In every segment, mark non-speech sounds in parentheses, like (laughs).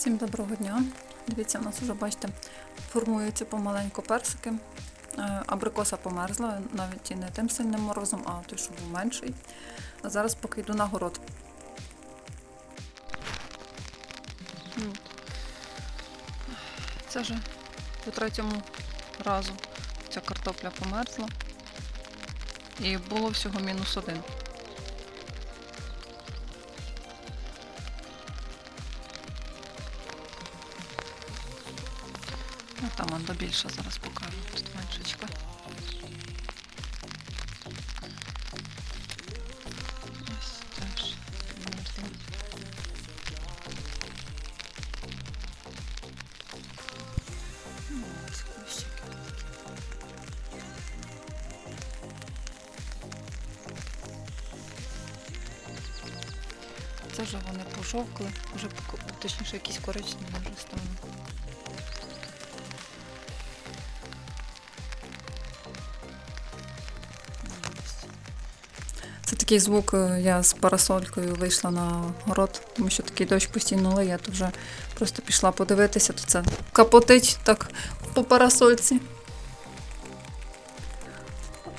Всім доброго дня. Дивіться, у нас вже бачите, формуються помаленьку персики. Е, Абрикоса померзла, навіть і не тим сильним морозом, а той, що був менший. А зараз поки йду на город. Це вже по третьому разу ця картопля померзла. І було всього мінус один. Ну, там воно більше зараз покажу. Тут меншечка. Ось теж. Це вже вони пожовкли, вже точніше якісь коричневі вже стали. Такий звук, е, я з парасолькою вийшла на город, тому що такий дощ постійно лиє, то вже просто пішла подивитися, то це капотить так по парасольці.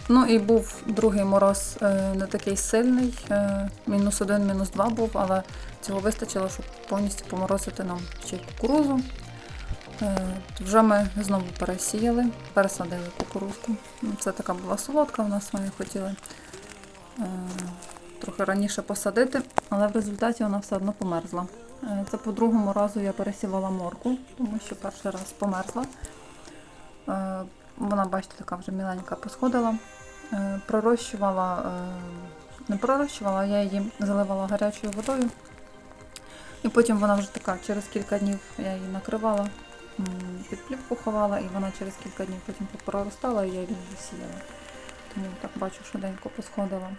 Ну і був другий мороз е, не такий сильний, е, мінус один, мінус два був, але цього вистачило, щоб повністю поморозити нам ще й кукурузу. Вже ми знову пересіяли, пересадили кукурузку. Ну, Це така була солодка, у нас ми хотіли трохи раніше посадити, але в результаті вона все одно померзла. Е, Це по другому разу я пересівала морку, тому що перший раз померзла. Е, Вона, бачите, така вже міленька посходила. Е, Пророщувала, е, не пророщувала, я її заливала гарячою водою. І потім вона вже така, через кілька днів я її накривала, під плівку ховала, і вона через кілька днів потім проростала, і я її засіяла. Тому так бачу, швиденько посходила.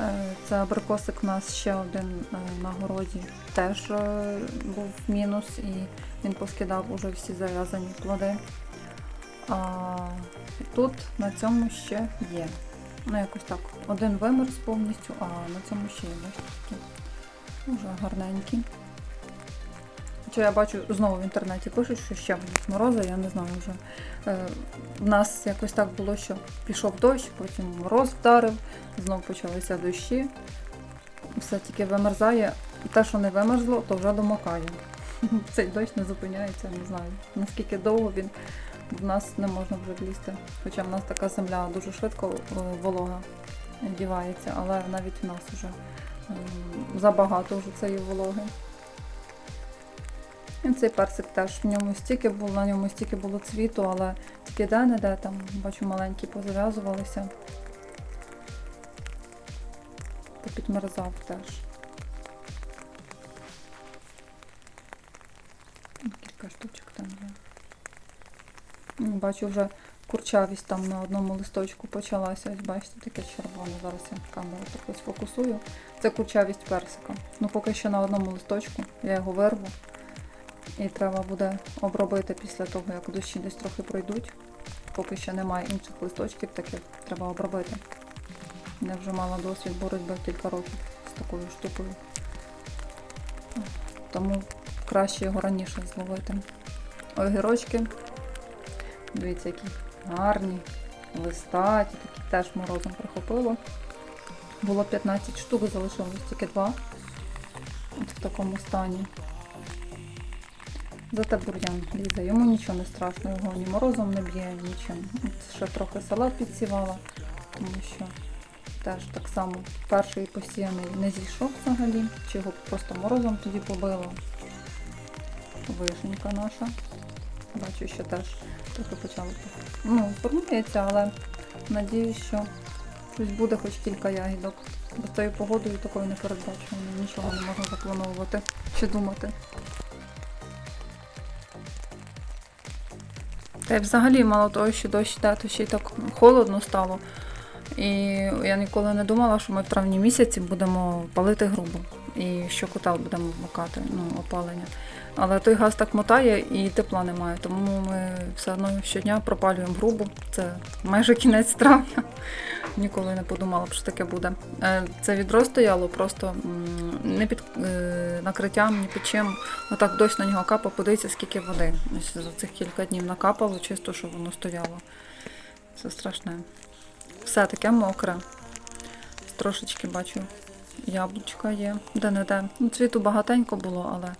Е, Це абрикосик у нас ще один е, на городі теж е, був мінус, і він поскидав уже всі зав'язані плоди. А тут на цьому ще є. Ну, якось так. Один вимерз повністю, а на цьому ще є. Дуже гарненькі. Хоча я бачу, знову в інтернеті пишуть, що ще будуть морози, я не знаю вже. Е, в нас якось так було, що пішов дощ, потім мороз вдарив, знову почалися дощі. Все тільки вимерзає. Те, що не вимерзло, то вже домокає. (laughs) Цей дощ не зупиняється, не знаю. Наскільки довго він в нас не можна вже влізти. Хоча в нас така земля дуже швидко е, волога дівається, але навіть в нас вже ем, забагато вже цієї вологи. І цей персик теж в ньому стільки було, на ньому стільки було цвіту, але тільки де-не-де там, бачу, маленькі позав'язувалися. Попідмерзав теж. Кілька штучок там є. Бачу вже курчавість там на одному листочку почалася. Ось бачите, таке червоне. Зараз я камеру трохи сфокусую. Це курчавість персика. Ну поки що на одному листочку. Я його вирву. І треба буде обробити після того, як дощі десь трохи пройдуть. Поки що немає інших листочків таких, треба обробити. Я вже мала досвід боротьби кілька років з такою штукою. Тому краще його раніше зловити. Огірочки. Дивіться, які гарні, листаті, такі теж морозом прихопило. Було 15 штук, залишилось тільки 2. От в такому стані. Зате бур'ян лізе, йому нічого не страшно, його ні морозом не б'є, нічим. Ще трохи салат підсівала, тому що теж так само перший посіяний не зійшов взагалі, чи його просто морозом тоді побило. Вишенька наша. Бачу, що теж трохи почало ну, формується, але надіюсь, що щось буде хоч кілька ягідок. Бо з тою погодою такою не передбачено, нічого не можна заплановувати чи думати. Та й взагалі, мало того, що дощ йде, то ще й так холодно стало. І я ніколи не думала, що ми в травні місяці будемо палити грубо. І що котел будемо вмикати, ну, опалення. Але той газ так мотає і тепла немає. Тому ми все одно щодня пропалюємо грубу. Це майже кінець травня. Ніколи не подумала б, що таке буде. Е, Це відро стояло просто не під е, накриттям, ні під чим. Отак дощ на нього капав, подивіться, скільки води. За цих кілька днів накапало, чисто, що воно стояло. Це страшне. Все таке мокре. Трошечки бачу, яблучка є. Де-не-де. Ну, цвіту багатенько було, але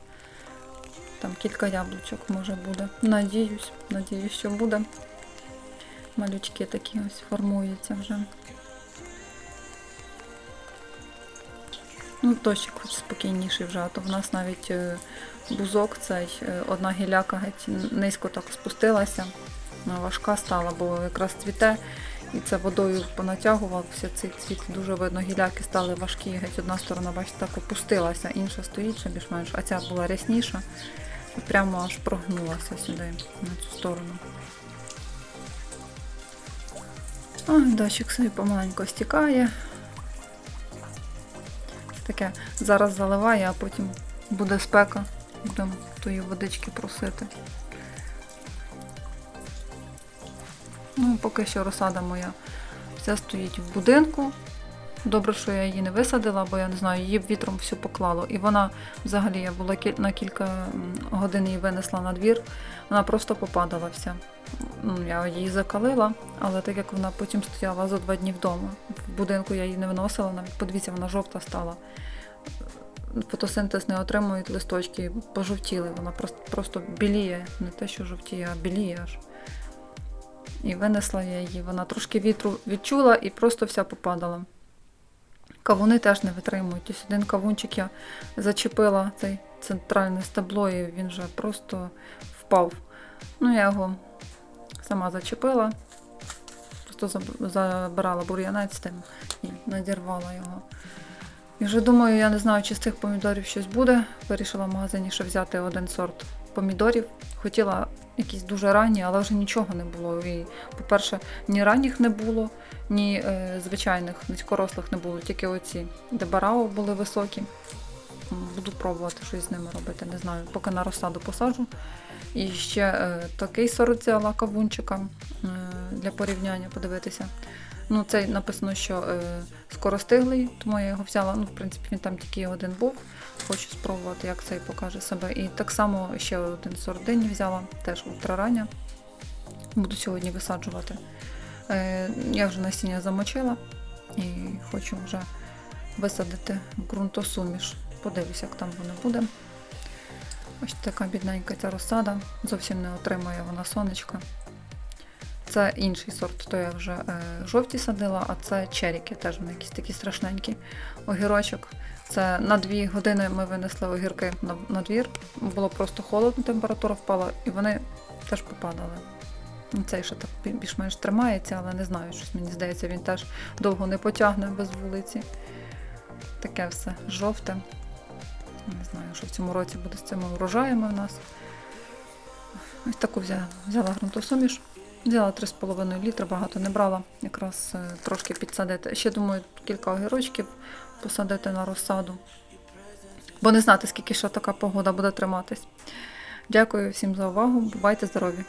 там кілька яблучок може буде. Надіюсь, надіюсь, що буде. Малючки такі ось формуються вже. Ну, дощик хоч спокійніший вже, а то в нас навіть е, бузок цей, е, одна гіляка геть низько так спустилася, вона важка стала, бо якраз цвіте, і це водою понатягувався цей цвіт. Дуже видно, гіляки стали важкі, геть одна сторона, бачите, так опустилася, інша стоїть ще більш-менш, а ця була рясніша прямо аж прогнулася сюди, на цю сторону. Ой, дощик собі помаленько стікає. Таке зараз заливає, а потім буде спека. Будемо тої водички просити. Ну, поки що розсада моя вся стоїть в будинку. Добре, що я її не висадила, бо я не знаю, її вітром всю поклало. І вона взагалі я була на кілька годин її винесла на двір, вона просто попадала вся. Ну, Я її закалила, але так як вона потім стояла за два дні вдома. В будинку я її не виносила, навіть подивіться, вона жовта стала. Фотосинтез не отримують листочки, пожовтіли. Вона просто, просто біліє, не те, що жовтіє, а біліє аж. І винесла я її. Вона трошки вітру відчула і просто вся попадала. Кавуни теж не витримують. Ось один кавунчик я зачепила цей центральне стебло, і він вже просто впав. Ну, я його сама зачепила, просто забирала бур'янець тим і надірвала його. І вже думаю, я не знаю, чи з цих помідорів щось буде. Вирішила в магазині ще взяти один сорт помідорів. Хотіла якісь дуже ранні, але вже нічого не було. І, по-перше, ні ранніх не було, ні е, звичайних низькорослих не було, тільки оці, де барао були високі. Буду пробувати щось з ними робити, не знаю. Поки на розсаду посаджу. І ще е, такий сорт взяла кавунчика е, для порівняння, подивитися. Ну, цей написано, що е, скоростиглий, тому я його взяла. Ну, в принципі, він там тільки один був. Хочу спробувати, як цей покаже себе. І так само ще один сорт дині взяла, теж ультрарання. Буду сьогодні висаджувати. Е, я вже насіння замочила і хочу вже висадити ґрунтосуміш. Подивлюсь, як там воно буде. Ось така бідненька ця розсада. Зовсім не отримує вона сонечка. Це інший сорт, то я вже е, жовті садила, а це черіки, теж вони якісь такі страшненькі. Огірочок. Це на дві години ми винесли огірки на, на двір. Було просто холодно, температура впала, і вони теж попадали. Цей ще так більш-менш тримається, але не знаю, щось мені здається, він теж довго не потягне без вулиці. Таке все жовте. Не знаю, що в цьому році буде з цими урожаями в нас. Ось таку взяла, взяла ґрунтосуміш. Взяла 3,5 літра, багато не брала, якраз е, трошки підсадити. Ще думаю, кілька огірочків посадити на розсаду. Бо не знати, скільки ще така погода буде триматись. Дякую всім за увагу. Бувайте здорові!